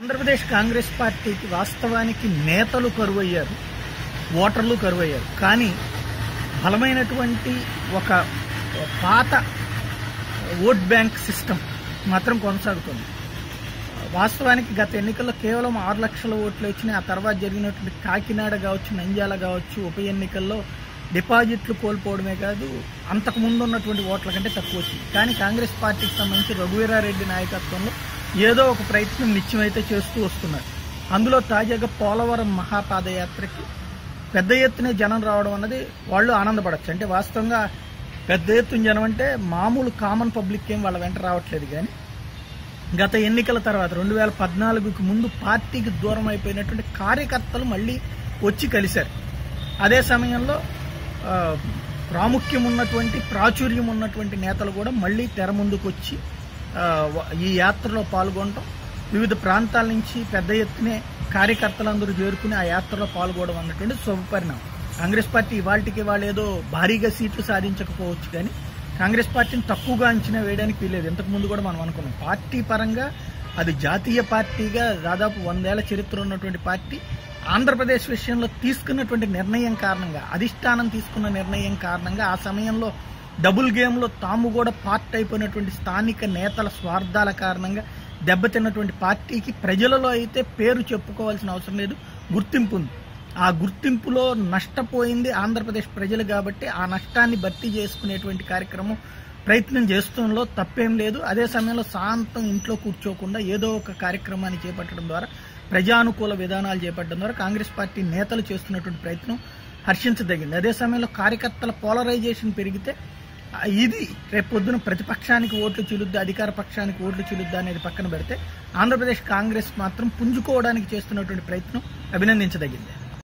ఆంధ్రప్రదేశ్ కాంగ్రెస్ పార్టీకి వాస్తవానికి నేతలు కరువయ్యారు ఓటర్లు కరువయ్యారు. కానీ బలమైనటువంటి ఒక పాత ఓట్ బ్యాంక్ సిస్టమ్ మాత్రం కొనసాగుతుంది. వాస్తవానికి గత ఎన్నికల్లో కేవలం ఆరు లక్షల ఓట్లు వచ్చినాయి. ఆ తర్వాత జరిగినటువంటి కాకినాడ కావచ్చు నంద్యాల కావచ్చు ఉప ఎన్నికల్లో డిపాజిట్లు కోల్పోవడమే కాదు అంతకుముందు ఉన్నటువంటి ఓట్ల కంటే తక్కువ వచ్చింది. కానీ కాంగ్రెస్ పార్టీకి సంబంధించి రఘువీరారెడ్డి నాయకత్వంలో ఏదో ఒక ప్రయత్నం నిత్యమైతే చేస్తూ వస్తున్నారు. అందులో తాజాగా పోలవరం మహాపాదయాత్రకి పెద్ద ఎత్తున జనం రావడం అన్నది వాళ్ళు ఆనందపడచ్చు. అంటే వాస్తవంగా పెద్ద ఎత్తున జనం అంటే మామూలు కామన్ పబ్లిక్ ఏం వాళ్ళ వెంట రావట్లేదు కానీ గత ఎన్నికల తర్వాత రెండు వేల పద్నాలుగుకి ముందు పార్టీకి దూరం అయిపోయినటువంటి కార్యకర్తలు మళ్ళీ వచ్చి కలిశారు. అదే సమయంలో ప్రాముఖ్యం ఉన్నటువంటి ప్రాచుర్యం ఉన్నటువంటి నేతలు కూడా మళ్ళీ తెర ముందుకు వచ్చి ఈ యాత్రలో పాల్గొనడం వివిధ ప్రాంతాల నుంచి పెద్ద ఎత్తునే కార్యకర్తలందరూ చేరుకుని ఆ యాత్రలో పాల్గొనడం అన్నటువంటి శుభపరిణామం. కాంగ్రెస్ పార్టీ ఇవాళకి వాళ్ళు ఏదో భారీగా సీట్లు సాధించకపోవచ్చు కానీ కాంగ్రెస్ పార్టీని తక్కువగా అంచనా వేయడానికి వీలేదు ఇంతకు ముందు కూడా మనం అనుకున్నాం. పార్టీ పరంగా అది జాతీయ పార్టీగా దాదాపు వందేళ్ళ చరిత్ర ఉన్నటువంటి పార్టీ ఆంధ్రప్రదేశ్ విషయంలో తీసుకున్నటువంటి నిర్ణయం కారణంగా అధిష్టానం తీసుకున్న నిర్ణయం కారణంగా ఆ సమయంలో డబుల్ గేమ్లో తాము కూడా పార్ట్ అయిపోయినటువంటి స్థానిక నేతల స్వార్థాల కారణంగా దెబ్బతిన్నటువంటి పార్టీకి ప్రజలలో అయితే పేరు చెప్పుకోవాల్సిన అవసరం లేదు. గుర్తింపు ఉంది. ఆ గుర్తింపులో నష్టపోయింది ఆంధ్రప్రదేశ్ ప్రజలు కాబట్టి ఆ నష్టాన్ని భర్తీ చేసుకునేటువంటి కార్యక్రమం ప్రయత్నం చేస్తుండలో తప్పేం లేదు. అదే సమయంలో శాంతం ఇంట్లో కూర్చోకుండా ఏదో ఒక కార్యక్రమాన్ని చేపట్టడం ద్వారా ప్రజానుకూల విధానాలు చేపట్టడం ద్వారా కాంగ్రెస్ పార్టీ నేతలు చేస్తున్నటువంటి ప్రయత్నం హర్షించదగింది. అదే సమయంలో కార్యకర్తల పోలరైజేషన్ పెరిగితే ఇది రేపు పొద్దున ప్రతిపక్షానికి ఓట్లు చిలుద్దా అధికార పక్షానికి ఓట్లు చిలుద్దా అనేది పక్కన పెడితే ఆంధ్రప్రదేశ్ కాంగ్రెస్ మాత్రం పుంజుకోవడానికి చేస్తున్నటువంటి ప్రయత్నం అభినందించదగింది.